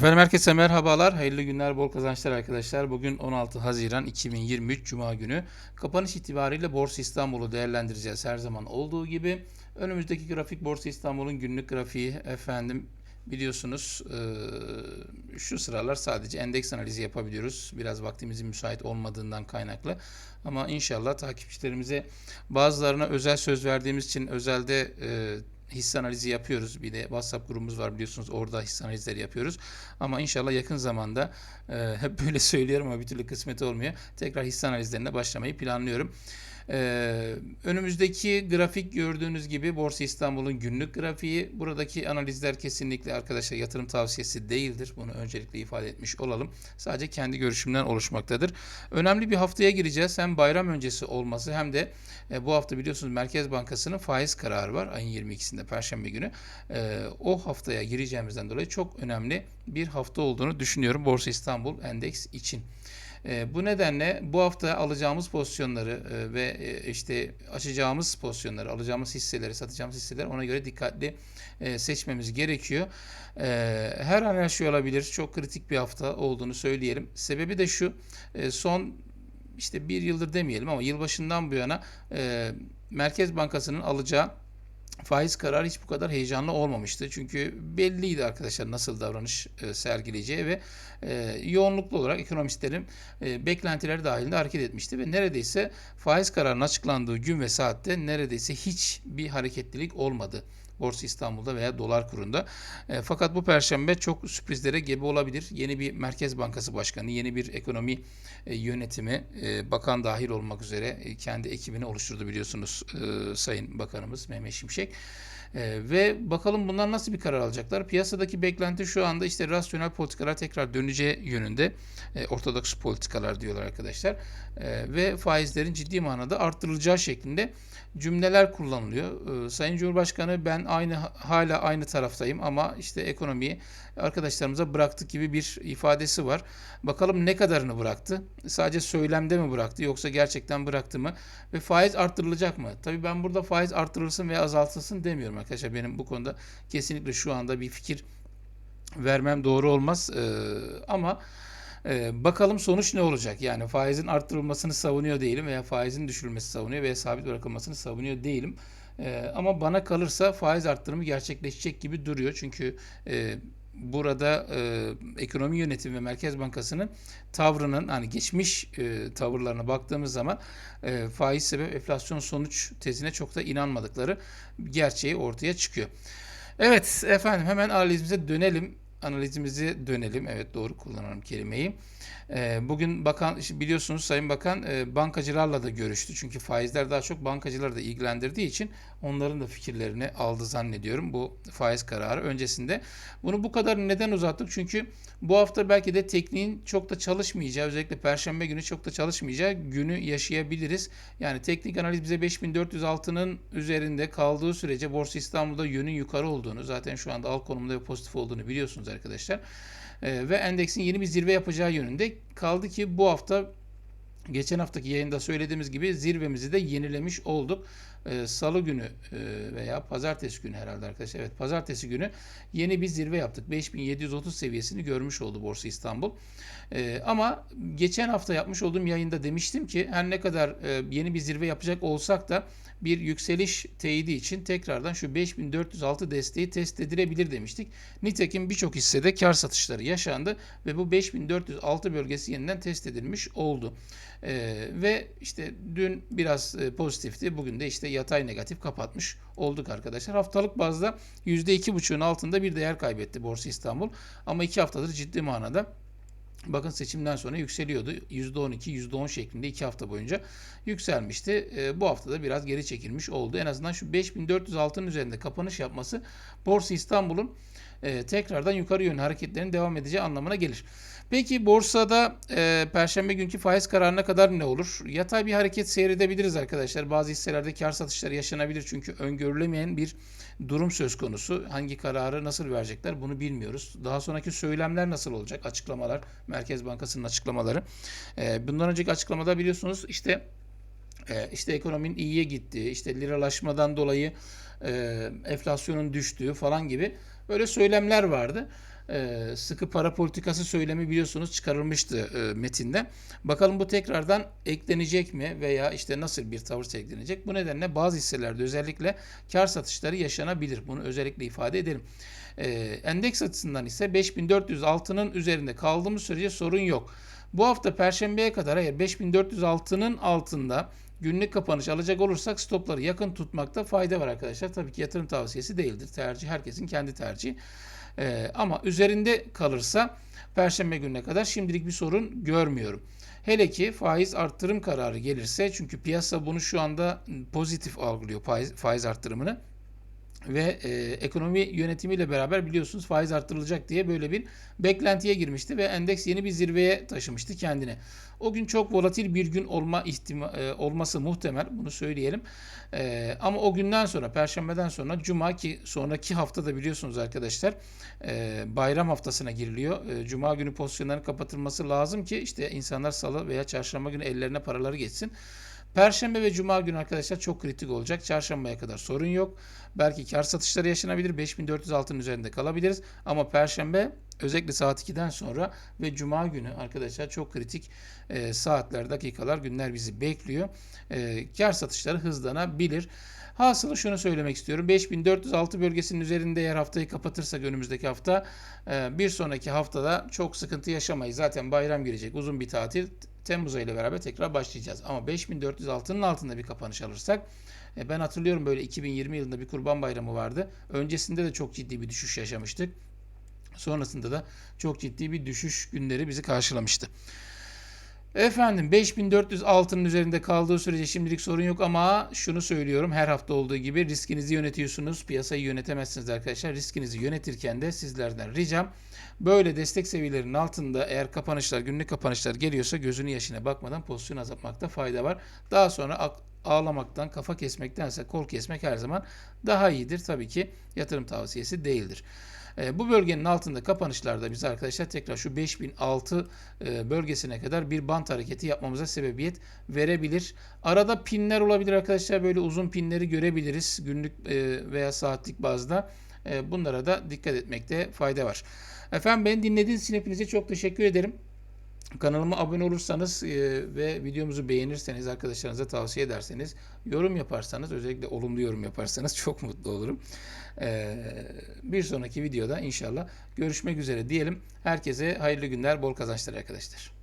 Efendim herkese merhabalar, hayırlı günler, bol kazançlar arkadaşlar. Bugün 16 Haziran 2023 Cuma günü. Kapanış itibariyle Borsa İstanbul'u değerlendireceğiz her zaman olduğu gibi. Önümüzdeki grafik Borsa İstanbul'un günlük grafiği efendim biliyorsunuz şu sıralar sadece endeks analizi yapabiliyoruz. Biraz vaktimizin müsait olmadığından kaynaklı. Ama inşallah takipçilerimize bazılarına özel söz verdiğimiz için özelde hisse analizi yapıyoruz. Bir de WhatsApp grubumuz var biliyorsunuz. Orada hisse analizleri yapıyoruz. Ama inşallah yakın zamanda e, hep böyle söylüyorum ama bir türlü kısmet olmuyor. Tekrar hisse analizlerine başlamayı planlıyorum. E, önümüzdeki grafik gördüğünüz gibi Borsa İstanbul'un günlük grafiği. Buradaki analizler kesinlikle arkadaşlar yatırım tavsiyesi değildir. Bunu öncelikle ifade etmiş olalım. Sadece kendi görüşümden oluşmaktadır. Önemli bir haftaya gireceğiz. Hem bayram öncesi olması hem de e, bu hafta biliyorsunuz Merkez Bankası'nın faiz kararı var. Ayın 22'sinde Perşembe günü. E, o haftaya gireceğimizden dolayı çok önemli bir hafta olduğunu düşünüyorum Borsa İstanbul Endeks için. E, bu nedenle bu hafta alacağımız pozisyonları e, ve e, işte açacağımız pozisyonları, alacağımız hisseleri, satacağımız hisseleri ona göre dikkatli e, seçmemiz gerekiyor. E, her an her şey olabilir. Çok kritik bir hafta olduğunu söyleyelim. Sebebi de şu, son işte bir yıldır demeyelim ama yılbaşından bu yana Merkez Bankası'nın alacağı faiz kararı hiç bu kadar heyecanlı olmamıştı. Çünkü belliydi arkadaşlar nasıl davranış e, sergileyeceği ve e, yoğunluklu olarak ekonomistlerin e, beklentileri dahilinde hareket etmişti ve neredeyse faiz kararının açıklandığı gün ve saatte neredeyse hiç bir hareketlilik olmadı. Borsa İstanbul'da veya dolar kurunda. E, fakat bu perşembe çok sürprizlere gebe olabilir. Yeni bir Merkez Bankası Başkanı, yeni bir ekonomi e, yönetimi, e, bakan dahil olmak üzere e, kendi ekibini oluşturdu biliyorsunuz e, Sayın Bakanımız Mehmet Şimşek. E, ve bakalım bunlar nasıl bir karar alacaklar? Piyasadaki beklenti şu anda işte rasyonel politikalar tekrar döneceği yönünde. E, ortodoks politikalar diyorlar arkadaşlar. E, ve faizlerin ciddi manada arttırılacağı şeklinde cümleler kullanılıyor. Ee, Sayın Cumhurbaşkanı ben aynı hala aynı taraftayım ama işte ekonomiyi arkadaşlarımıza bıraktık gibi bir ifadesi var. Bakalım ne kadarını bıraktı? Sadece söylemde mi bıraktı yoksa gerçekten bıraktı mı? Ve faiz arttırılacak mı? Tabii ben burada faiz arttırılsın veya azaltılsın demiyorum arkadaşlar. Benim bu konuda kesinlikle şu anda bir fikir vermem doğru olmaz. Ee, ama ee, bakalım sonuç ne olacak? Yani faizin arttırılmasını savunuyor değilim veya faizin düşürülmesi savunuyor veya sabit bırakılmasını savunuyor değilim. Ee, ama bana kalırsa faiz arttırımı gerçekleşecek gibi duruyor. Çünkü e, burada e, ekonomi yönetimi ve Merkez Bankası'nın tavrının hani geçmiş e, tavırlarına baktığımız zaman e, faiz sebep enflasyon sonuç tezine çok da inanmadıkları gerçeği ortaya çıkıyor. Evet efendim hemen analizimize dönelim analizimizi dönelim. Evet doğru kullanıyorum kelimeyi. Ee, bugün bakan biliyorsunuz Sayın Bakan e, bankacılarla da görüştü. Çünkü faizler daha çok bankacıları da ilgilendirdiği için onların da fikirlerini aldı zannediyorum bu faiz kararı öncesinde. Bunu bu kadar neden uzattık? Çünkü bu hafta belki de tekniğin çok da çalışmayacağı özellikle perşembe günü çok da çalışmayacağı günü yaşayabiliriz. Yani teknik analiz bize 5406'nın üzerinde kaldığı sürece Borsa İstanbul'da yönün yukarı olduğunu zaten şu anda al konumda ve pozitif olduğunu biliyorsunuz arkadaşlar. Ee, ve endeksin yeni bir zirve yapacağı yönünde. Kaldı ki bu hafta geçen haftaki yayında söylediğimiz gibi zirvemizi de yenilemiş olduk. Ee, Salı günü e, veya pazartesi günü herhalde arkadaşlar. Evet pazartesi günü yeni bir zirve yaptık. 5730 seviyesini görmüş oldu Borsa İstanbul. Ee, ama geçen hafta yapmış olduğum yayında demiştim ki her ne kadar e, yeni bir zirve yapacak olsak da bir yükseliş teyidi için tekrardan şu 5406 desteği test edilebilir demiştik. Nitekim birçok hissede kar satışları yaşandı ve bu 5406 bölgesi yeniden test edilmiş oldu. Ee, ve işte dün biraz e, pozitifti. Bugün de işte yatay negatif kapatmış olduk arkadaşlar. Haftalık bazda %2,5'un altında bir değer kaybetti Borsa İstanbul. Ama iki haftadır ciddi manada Bakın seçimden sonra yükseliyordu. %12, %10 şeklinde 2 hafta boyunca yükselmişti. E, bu hafta da biraz geri çekilmiş oldu. En azından şu 5406'ın üzerinde kapanış yapması Borsa İstanbul'un e, tekrardan yukarı yönlü hareketlerin devam edeceği anlamına gelir. Peki borsada e, perşembe günkü faiz kararına kadar ne olur? Yatay bir hareket seyredebiliriz arkadaşlar. Bazı hisselerde kar satışları yaşanabilir çünkü öngörülemeyen bir durum söz konusu. Hangi kararı nasıl verecekler bunu bilmiyoruz. Daha sonraki söylemler nasıl olacak? Açıklamalar, Merkez Bankası'nın açıklamaları. E, bundan önceki açıklamada biliyorsunuz işte e, işte ekonominin iyiye gittiği, işte liralaşmadan dolayı e, enflasyonun düştüğü falan gibi böyle söylemler vardı. e, sıkı para politikası söylemi biliyorsunuz çıkarılmıştı e, metinde. Bakalım bu tekrardan eklenecek mi veya işte nasıl bir tavır sergilenecek? Bu nedenle bazı hisselerde özellikle kar satışları yaşanabilir. Bunu özellikle ifade edelim. E, endeks açısından ise 5406'nın üzerinde kaldığımız sürece sorun yok. Bu hafta Perşembe'ye kadar eğer 5406'nın altında günlük kapanış alacak olursak stopları yakın tutmakta fayda var arkadaşlar. Tabii ki yatırım tavsiyesi değildir. Tercih herkesin kendi tercihi. Ee, ama üzerinde kalırsa Perşembe gününe kadar şimdilik bir sorun görmüyorum. Hele ki faiz arttırım kararı gelirse çünkü piyasa bunu şu anda pozitif algılıyor faiz, faiz arttırımını ve e, ekonomi yönetimiyle beraber biliyorsunuz faiz arttırılacak diye böyle bir beklentiye girmişti ve endeks yeni bir zirveye taşımıştı kendini. O gün çok volatil bir gün olma ihtima, e, olması muhtemel bunu söyleyelim. E, ama o günden sonra perşembeden sonra cuma ki sonraki haftada biliyorsunuz arkadaşlar e, bayram haftasına giriliyor. E, cuma günü pozisyonların kapatılması lazım ki işte insanlar salı veya çarşamba günü ellerine paraları geçsin. Perşembe ve Cuma günü arkadaşlar çok kritik olacak. Çarşambaya kadar sorun yok. Belki kar satışları yaşanabilir. 5406'nın üzerinde kalabiliriz. Ama Perşembe özellikle saat 2'den sonra ve Cuma günü arkadaşlar çok kritik e, saatler, dakikalar, günler bizi bekliyor. E, kar satışları hızlanabilir. Hasılı şunu söylemek istiyorum. 5406 bölgesinin üzerinde eğer haftayı kapatırsak önümüzdeki hafta e, bir sonraki haftada çok sıkıntı yaşamayız. Zaten bayram girecek uzun bir tatil. Temmuz ayı ile beraber tekrar başlayacağız. Ama 5406'nın altında bir kapanış alırsak e, ben hatırlıyorum böyle 2020 yılında bir kurban bayramı vardı. Öncesinde de çok ciddi bir düşüş yaşamıştık. Sonrasında da çok ciddi bir düşüş günleri bizi karşılamıştı. Efendim 5406'nın üzerinde kaldığı sürece şimdilik sorun yok ama şunu söylüyorum her hafta olduğu gibi riskinizi yönetiyorsunuz. Piyasayı yönetemezsiniz arkadaşlar. Riskinizi yönetirken de sizlerden ricam böyle destek seviyelerinin altında eğer kapanışlar günlük kapanışlar geliyorsa gözünü yaşına bakmadan pozisyon azaltmakta fayda var. Daha sonra ağlamaktan, kafa kesmektense kol kesmek her zaman daha iyidir. Tabii ki yatırım tavsiyesi değildir. E, bu bölgenin altında kapanışlarda biz arkadaşlar tekrar şu 5006 e, bölgesine kadar bir bant hareketi yapmamıza sebebiyet verebilir. Arada pinler olabilir arkadaşlar. Böyle uzun pinleri görebiliriz günlük e, veya saatlik bazda. E, bunlara da dikkat etmekte fayda var. Efendim beni dinlediğiniz için hepinize çok teşekkür ederim. Kanalıma abone olursanız e, ve videomuzu beğenirseniz, arkadaşlarınıza tavsiye ederseniz, yorum yaparsanız, özellikle olumlu yorum yaparsanız çok mutlu olurum. E, bir sonraki videoda inşallah görüşmek üzere diyelim. Herkese hayırlı günler, bol kazançlar arkadaşlar.